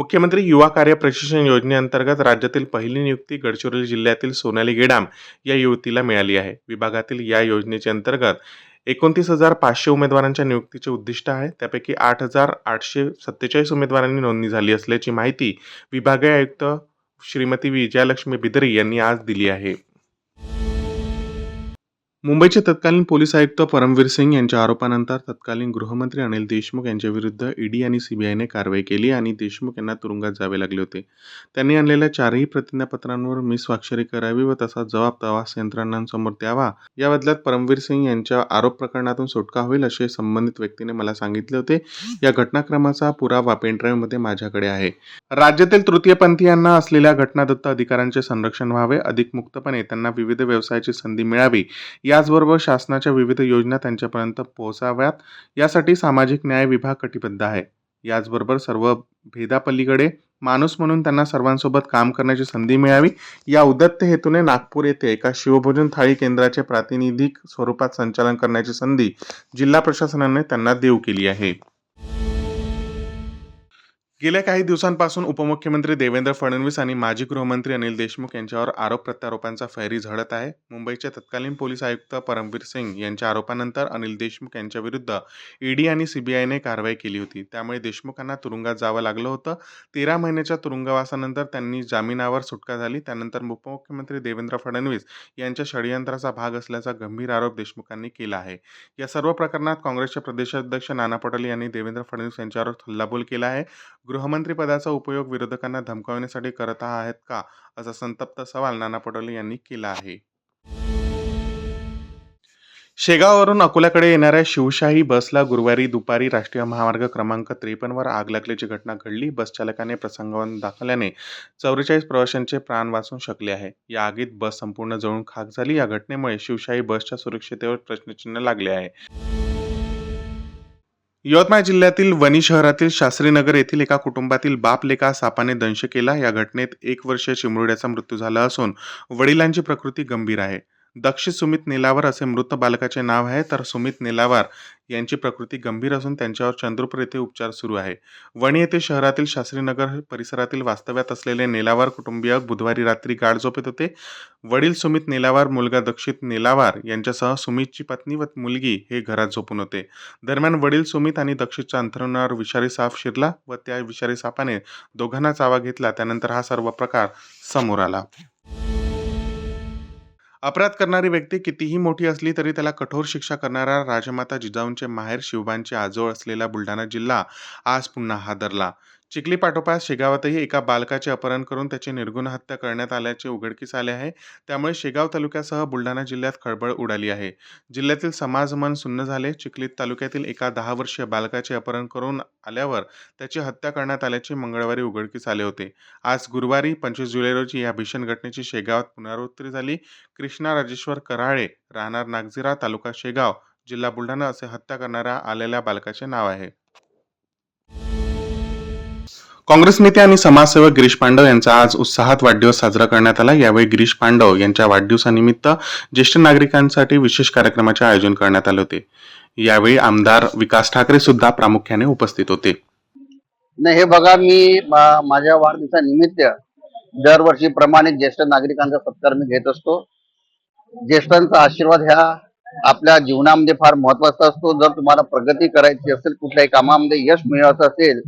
मुख्यमंत्री युवा कार्य प्रशिक्षण योजनेअंतर्गत राज्यातील पहिली नियुक्ती गडचिरोली जिल्ह्यातील सोनाली गेडाम या युवतीला मिळाली आहे. विभागातील या योजनेच्या अंतर्गत एकोणतीस हजार पाचशे उमेदवारांच्या नियुक्तीचे उद्दिष्ट आहे. त्यापैकी आठ हजार आठशे सत्तेचाळीस उमेदवारांनी नोंदणी झाली असल्याची माहिती विभागीय आयुक्त श्रीमती विजयालक्ष्मी बिदरी यांनी आज दिली आहे. मुंबईचे तत्कालीन पोलीस आयुक्त परमवीर सिंग यांच्या आरोपानंतर तत्कालीन गृहमंत्री अनिल देशमुख यांच्या विरुद्ध ईडी आणि सीबीआयने कारवाई केली आणि देशमुख यांना तुरुंगात जावे लागले होते. त्यांनी आणलेल्या चारही प्रतिज्ञापत्रांवर मी स्वाक्षरी करावी व तसा जबाब तपास यंत्रणांसमोर द्यावा. या बदल्यात परमवीर सिंग यांच्या आरोप प्रकरणातून सुटका होईल असे संबंधित व्यक्तीने मला सांगितले होते. या घटनाक्रमाचा पुरावा पेनड्राईव्हमध्ये माझ्याकडे आहे. राज्यातील तृतीयपंथीयांना असलेल्या घटनादत्त अधिकारांचे संरक्षण व्हावे अधिक मुक्तपणे त्यांना विविध व्यवसायाची संधी मिळावी याचबरोबर शासनाच्या विविध योजना त्यांच्यापर्यंत पोहोचाव्यात. यासाठी सामाजिक न्याय विभाग कटिबद्ध आहे. याचबरोबर सर्व भेदापलीकडे माणूस म्हणून त्यांना सर्वांसोबत काम करण्याची संधी मिळावी. या उदत्त हेतूने नागपूर येथे एका शिवभोजन थाळी केंद्राचे प्रातिनिधिक स्वरूपात संचालन करण्याची संधी जिल्हा प्रशासनाने त्यांना देऊ केली आहे. गेल्या काही दिवसांपासून उपमुख्यमंत्री देवेंद्र फडणवीस आणि माजी गृहमंत्री अनिल देशमुख यांच्यावर आरोप प्रत्यारोपांचा फैरी झडत आहे. मुंबईचे तत्कालीन पोलीस आयुक्त परमवीर सिंग यांच्या आरोपानंतर अनिल देशमुख यांच्या विरुद्ध ईडी आणि सीबीआयने कारवाई केली होती. त्यामुळे देशमुखांना तुरुंगात जावं लागलं होतं. तेरा महिन्याच्या तुरुंगवासानंतर त्यांनी जामिनावर सुटका झाली. त्यानंतर उपमुख्यमंत्री देवेंद्र फडणवीस यांच्या षडयंत्राचा भाग असल्याचा गंभीर आरोप देशमुखांनी केला आहे. या सर्व प्रकरणात काँग्रेसचे प्रदेशाध्यक्ष नाना पटोले यांनी देवेंद्र फडणवीस यांच्यावर हल्लाबोल केला आहे. गृहमंत्रीपदाचा उपयोग विरोधकांना धमकावण्यासाठी करत आहेत का असा संतप्त सवाल नाना पटोले यांनी केला आहे. शेगाववरून अकोल्याकडे येणाऱ्या शिवशाही बसला गुरुवारी दुपारी राष्ट्रीय महामार्ग क्रमांक त्रेपन्नवर आग लागल्याची घटना घडली. बस चालकाने प्रसंगावरून दाखवल्याने चौवेचाळीस प्रवाशांचे प्राण वाचून शकले आहे. या आगीत बस संपूर्ण जळून खाक झाली. या घटनेमुळे शिवशाही बसच्या सुरक्षितेवर प्रश्नचिन्ह लागले आहे. यवतमाळ जिल्ह्यातील वणी शहरातील शास्त्रीनगर येथील एका कुटुंबातील बाप लेका सापाने दंश केला. या घटनेत एक वर्षीय चिमुरड्याचा मृत्यू झाला असून वडिलांची प्रकृती गंभीर आहे. दक्षित सुमित नेलावर असे मृत बालकाचे नाव आहे. तर सुमित नेलावार यांची प्रकृती गंभीर असून त्यांच्यावर चंद्रपूर येथे उपचार सुरू आहे. वणी येथे शहरातील शास्त्रीनगर परिसरातील वास्तव्यात असलेले नेलावार कुटुंबीय बुधवारी रात्री गाढ झोपेत होते. वडील सुमित नेलावार मुलगा दक्षित नेलावार यांच्यासह सुमितची पत्नी व मुलगी हे घरात झोपून होते. दरम्यान वडील सुमित आणि दक्षितच्या अंथरुणावर विषारी साप शिरला व त्या विषारी सापाने दोघांना चावा घेतला. त्यानंतर हा सर्व प्रकार समोर आला. अपराध करणारी व्यक्ती कितीही मोठी असली तरी त्याला कठोर शिक्षा करणारा राजमाता जिजाऊंचे माहेर शिवबांचे आजोळ असलेला बुलढाणा जिल्हा आज पुन्हा हादरला. चिखली पाठोपाठ शेगावातही एका बालकाचे अपहरण करून त्याची निर्गुण हत्या करण्यात आल्याचे उघडकीस आले आहे. त्यामुळे शेगाव तालुक्यासह बुलढाणा जिल्ह्यात खळबळ उडाली आहे. जिल्ह्यातील समाज मन सुन्न झाले. चिखलीत तालुक्यातील एका दहा वर्षीय बालकाचे अपहरण करून आल्यावर त्याची हत्या करण्यात आल्याचे मंगळवारी उघडकीस आले होते. आज गुरुवारी पंचवीस जुलै रोजी या भीषण घटनेची शेगावात पुनरावृत्ती झाली. कृष्णा राजेश्वर कराळे राहणार नागझिरा तालुका शेगाव जिल्हा बुलढाणा असे हत्या करणाऱ्या आलेल्या बालकाचे नाव आहे. काँग्रेस नेते आणि समाजसेवक गिरीश पांडव यांचा आज उत्साहात वाढदिवस साजरा करण्यात आला. यावेळी गिरीश पांडव यांच्या वाढदिवसानिमित्त ज्येष्ठ नागरिकांसाठी विशेष कार्यक्रमाचे आयोजन करण्यात आले होते. यावेळी आमदार विकास ठाकरे सुद्धा प्रामुख्याने उपस्थित होते. नाही हे बघा मी माझ्या वाढदिवसानिमित्त दरवर्षी प्रमाणे ज्येष्ठ नागरिकांचा सत्कार मी घेत असतो. ज्येष्ठांचा आशीर्वाद ह्या आपल्या जीवनामध्ये फार महत्त्वाचा असतो. जर तुम्हाला प्रगती करायची असेल कुठल्याही कामामध्ये यश मिळवायचं असेल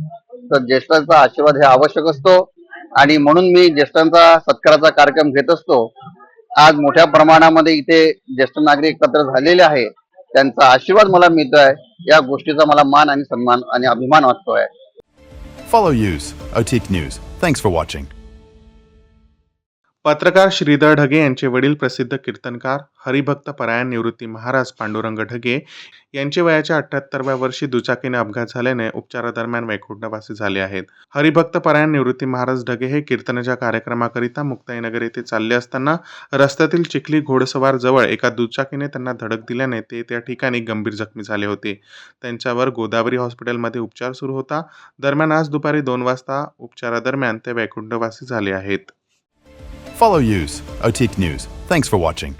तर ज्येष्ठांचा आशीर्वाद हे आवश्यक असतो. आणि म्हणून मी ज्येष्ठांचा सत्काराचा कार्यक्रम घेत असतो. आज मोठ्या प्रमाणामध्ये इथे ज्येष्ठ नागरिक एकत्र झालेले आहे. त्यांचा आशीर्वाद मला मिळतोय. या गोष्टीचा मला मान आणि सन्मान आणि अभिमान वाटतोय. Follow Use, news News. Thanks for watching. पत्रकार श्रीधर ढगे यांचे वडील प्रसिद्ध कीर्तनकार हरिभक्त परायण निवृत्ती महाराज पांडुरंग ढगे यांचे वयाच्या अठ्ठ्याहत्तरव्या वर्षी दुचाकीने अपघात झाल्याने उपचारादरम्यान वैकुंठवासी झाले आहेत. हरिभक्त परायण निवृत्ती महाराज ढगे हे कीर्तनाच्या कार्यक्रमाकरिता मुक्ताईनगर येथे चालले असताना रस्त्यातील चिखली घोडसवार जवळ एका दुचाकीने त्यांना धडक दिल्याने ते त्या ठिकाणी गंभीर जखमी झाले होते. त्यांच्यावर गोदावरी हॉस्पिटलमध्ये उपचार सुरू होता. दरम्यान आज दुपारी दोन वाजता उपचारादरम्यान ते वैकुंठवासी झाले आहेत. Follow Use, Otique News. Thanks for watching.